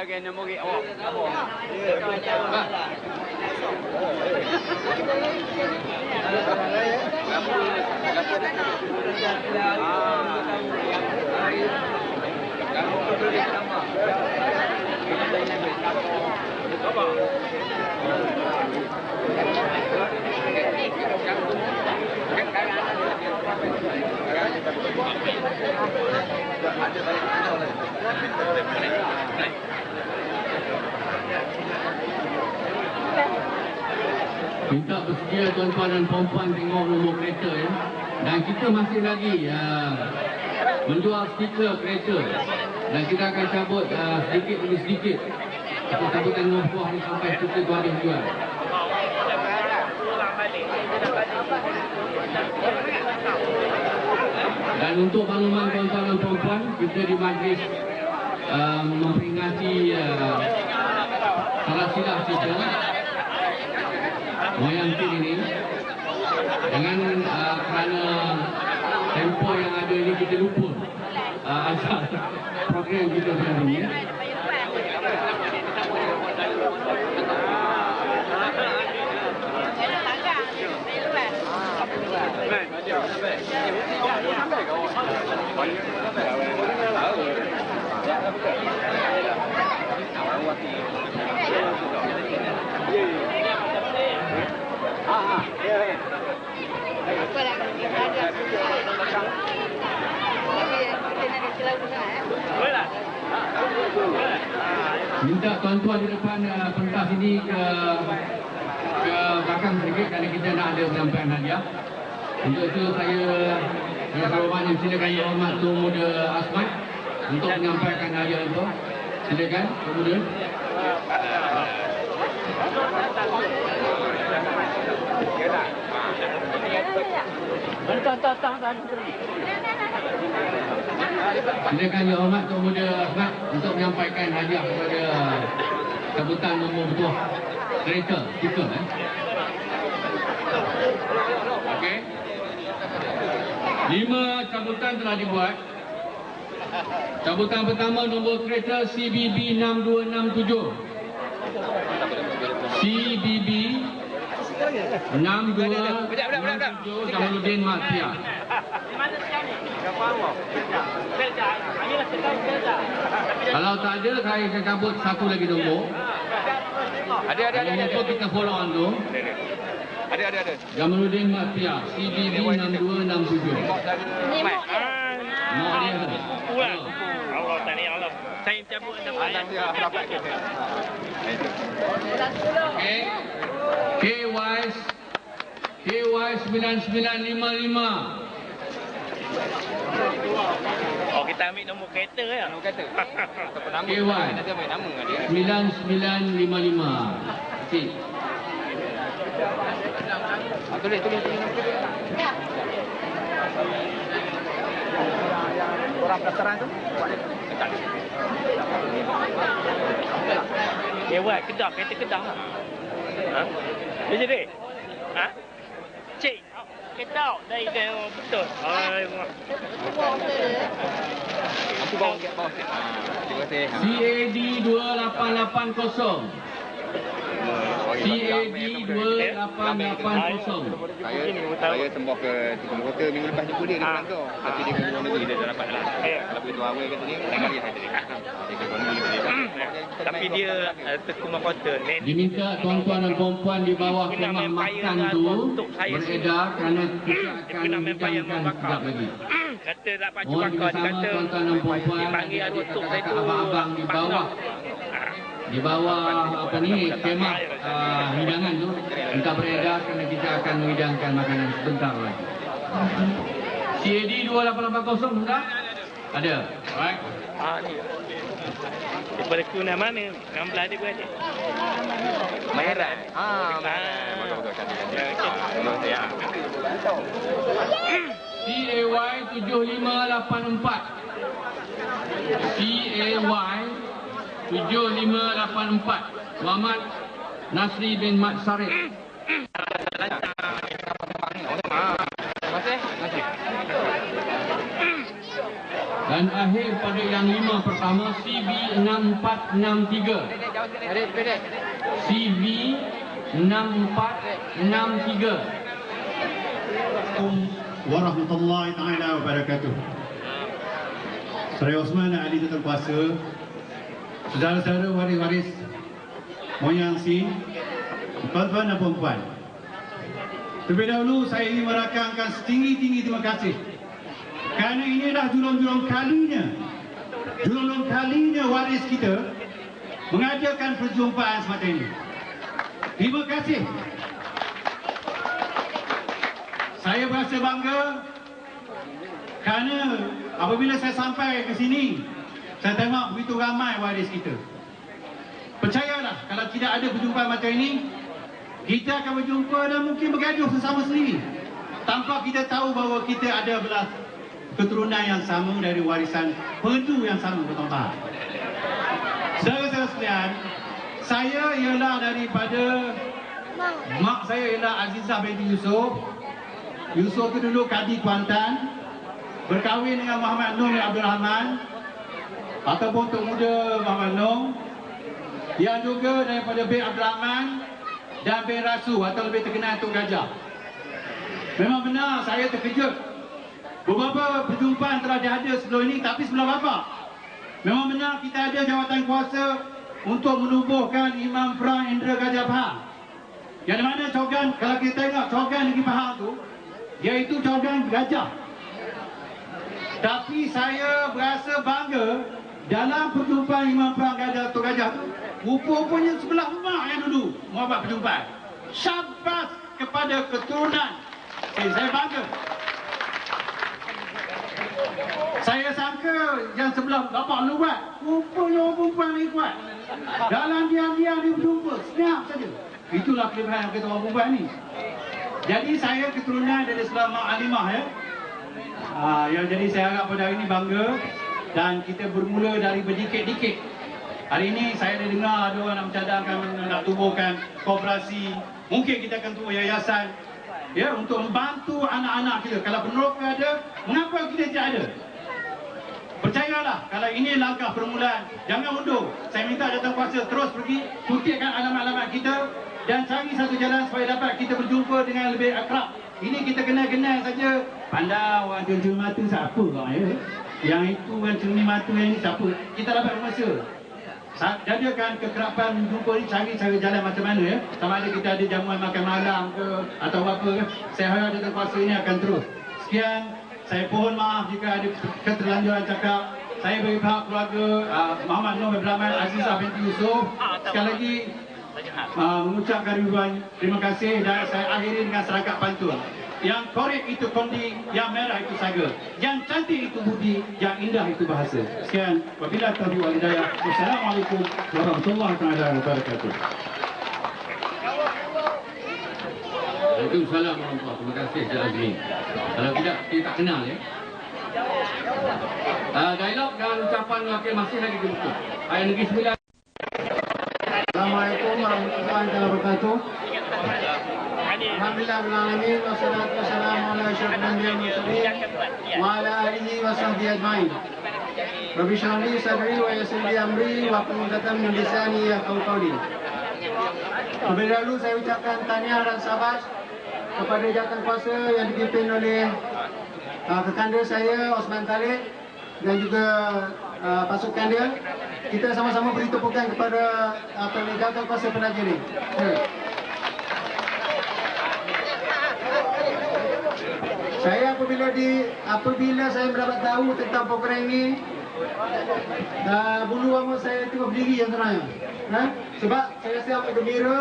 lagi ni murid awak. Apa? Minta bersedia tuan-tuan dan puan-puan tengok nombor kereta ya. Dan kita masih lagi uh, menjual stiker kereta. Dan kita akan cabut uh, sedikit demi sedikit. Kita cabutkan nombor buah ni sampai stiker tu habis jual. Dan untuk makluman tuan-tuan dan puan-puan, kita di majlis uh, memperingati uh, salah kita moyang tin ini dengan uh, kerana tempo yang ada ini kita lupa uh, asal program kita hari ini. Minta tuan-tuan di depan uh, pentas ini ke ke belakang sedikit kerana kita nak ada penyampaian hadiah. Untuk itu saya yang terhormat silakan Yang Hormat Tuan Muda Asmat untuk menyampaikan hadiah itu. Silakan Tuan Muda. Silakan Yang Hormat Tuan Muda Ahmad untuk menyampaikan hadiah kepada cabutan nombor buah kereta stiker eh. Okey. Lima cabutan telah dibuat. Cabutan pertama nombor kereta CBB 6267. CBB 6267 Jamaluddin Matia. Kalau tak ada, saya akan cabut satu lagi nombor. Ada ada ada itu kita follow on tu. Ada ada ada. Jamaluddin Matia, CBB 6267. Mat. Mak dia. Pulang. Allah tani Allah. Saya cabut anda Anak dia dapat kita. Okay. KY KY 9955. Oh kita ambil nombor kereta ya. Nama kata. Ataupun nama. KY. Nanti ambil nama dia. 9955. Cik. Ah, tulis tulis tulis nama kita. Orang pendaftaran tu buat dia. Dekat. Dewa Kedah, kereta Kedah lah. Ha? Dia jadi? Ha? Cik, Kedah dari oh, betul. Ai, Aku bawa sikit bawa sikit. Ah, terima kasih. Ha. CAD 2880. CAD 2880. Saya saya sembah ke Tiga Kota minggu lepas jumpa dia di Ah. Melaka. Tapi dia kena negeri dia dah dapat lah. Ya. Kalau begitu awal kata dia, lain kali saya kena negeri dia. Tapi dia uh, tekuma kota. Diminta tuan-tuan dan puan-puan di bawah kemah makan tu beredar kerana kita akan hidangkan sekejap lagi. Kata tak pacu Mohon bakar, dia bersama kata tuan-tuan dan puan-puan dia panggil ada untuk saya tu. abang-abang di bawah di bawah apa ni kemah uh, hidangan tu minta beredar kerana kita akan menghidangkan makanan sebentar lagi. CAD 2880 sudah? Ada. Alright. Ah ni. Daripada kuna mana? 16 dia beradik. Maheran. Ah, Ah. Bagus bagus cantik cantik. Ya, okey. Ah, CAY 7584 CAY 7584 Muhammad Nasri bin Mat Sarif dan akhir pada yang lima pertama CV6463. CV6463. Assalamualaikum warahmatullahi taala wabarakatuh. Saya Osman ahli tata kuasa. Saudara-saudara waris-waris moyang si tuan-tuan dan puan-puan. Terlebih dahulu saya ingin merakamkan setinggi-tinggi terima kasih. Kerana ini adalah julung-julung kalinya. Julung-julung kalinya waris kita mengadakan perjumpaan semacam ini. Terima kasih saya berasa bangga kerana apabila saya sampai ke sini, saya tengok begitu ramai waris kita. Percayalah, kalau tidak ada perjumpaan macam ini, kita akan berjumpa dan mungkin bergaduh sesama sendiri. Tanpa kita tahu bahawa kita ada belah keturunan yang sama dari warisan perdu yang sama bertambah. Saudara-saudara sekalian, saya ialah daripada mak saya ialah Azizah binti Yusof Yusuf itu dulu Kadi Kuantan berkahwin dengan Muhammad Nur Abdul Rahman ataupun Tok Muda Muhammad Nur yang juga daripada bin Abdul Rahman dan bin Rasu atau lebih terkenal Tok Gajah. Memang benar saya terkejut. Beberapa perjumpaan telah dihadir sebelum ini tapi sebelah bapa memang benar kita ada jawatan kuasa untuk menubuhkan Imam Perang Indra Gajah Pahang yang mana cogan kalau kita tengok cogan Negeri Pahang tu iaitu cogan gajah. Tapi saya berasa bangga dalam perjumpaan Imam Perang Gajah Tok Gajah tu, rupa-rupanya sebelah mak yang dulu buat perjumpaan. Syabas kepada keturunan. Eh, saya bangga. Saya sangka yang sebelah bapak buat, rupanya orang perempuan ni kuat. Dalam diam-diam dia berjumpa, senyap saja. Itulah kelebihan kita orang perempuan ni. Jadi saya keturunan dari sebelah Mak Alimah ya. Ha, ya jadi saya harap pada hari ini bangga dan kita bermula dari berdikit-dikit. Hari ini saya ada dengar ada orang nak mencadangkan nak tubuhkan kooperasi. Mungkin kita akan tubuh yayasan ya untuk membantu anak-anak kita. Kalau peneroka ada, mengapa kita tidak ada? Percayalah, kalau ini langkah permulaan, jangan undur. Saya minta datang kuasa terus pergi, kutipkan alamat-alamat kita dan cari satu jalan supaya dapat kita berjumpa dengan lebih akrab. Ini kita kenal-kenal saja. Pandang orang cermin mata siapa kau ya? Yang itu orang cermin mata yang ini siapa? Kita dapat masa. Jadikan kekerapan jumpa ni cari cara jalan macam mana ya. Sama ada kita ada jamuan makan malam ke atau apa ke. Saya harap datang kuasa ini akan terus. Sekian. Saya mohon maaf jika ada keterlanjuran cakap. Saya bagi pihak keluarga uh, Muhammad Nur Ibrahim Azizah binti Yusof. Sekali lagi uh, mengucapkan ribuan terima kasih dan saya akhiri dengan serakat pantun yang korek itu kondi, yang merah itu saga. Yang cantik itu budi, yang indah itu bahasa. Sekian, wabila tabi wa hidayah. Wassalamualaikum warahmatullahi wabarakatuh. Waalaikumsalam warahmatullahi wabarakatuh. Terima kasih Jad Azmi. Kalau tidak, kita tak kenal ya. Uh, dialog dan ucapan wakil masih lagi dibuka. Ayat Negeri 9. Wabarakatuh. Alhamdulillah alamin wassalatu wassalamu ala asyrafil wa ala alihi wa sahbihi ajmain. Rabbi shrah li sadri wa yassir li amri wa qul uqdatam min lisani yafqahu qawli. Terlebih dahulu saya ucapkan tahniah dan sahabat kepada jawatan kuasa yang dipimpin oleh uh, kekanda saya Osman Khalid dan juga uh, pasukan dia kita sama-sama beri tepukan kepada apa uh, jawatan kuasa penaja ni. Ya. Saya apabila di apabila saya mendapat tahu tentang program ini uh, bulu rambut saya tengah berdiri yang sebenarnya. Ha? Sebab saya rasa amat gembira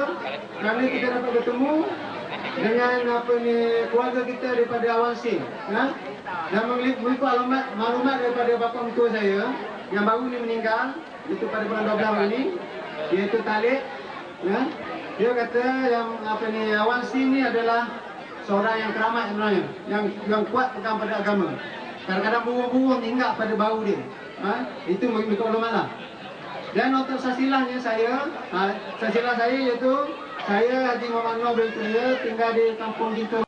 kerana kita dapat bertemu dengan apa ni keluarga kita daripada awal sin. Ha? Dan mengikut alamat maklumat daripada bapa mentua saya yang baru ni meninggal itu pada bulan 12 ini iaitu Talib ya. Dia kata yang apa ni awal sin ni adalah seorang yang keramat sebenarnya yang yang kuat pegang pada agama. Kadang-kadang buruh-buruh tinggal pada bau dia. Ha? Itu mengikut ulama lah. Dan untuk sasilahnya saya, ha, sasilah saya iaitu saya Haji Muhammad bin Tulia tinggal di kampung kita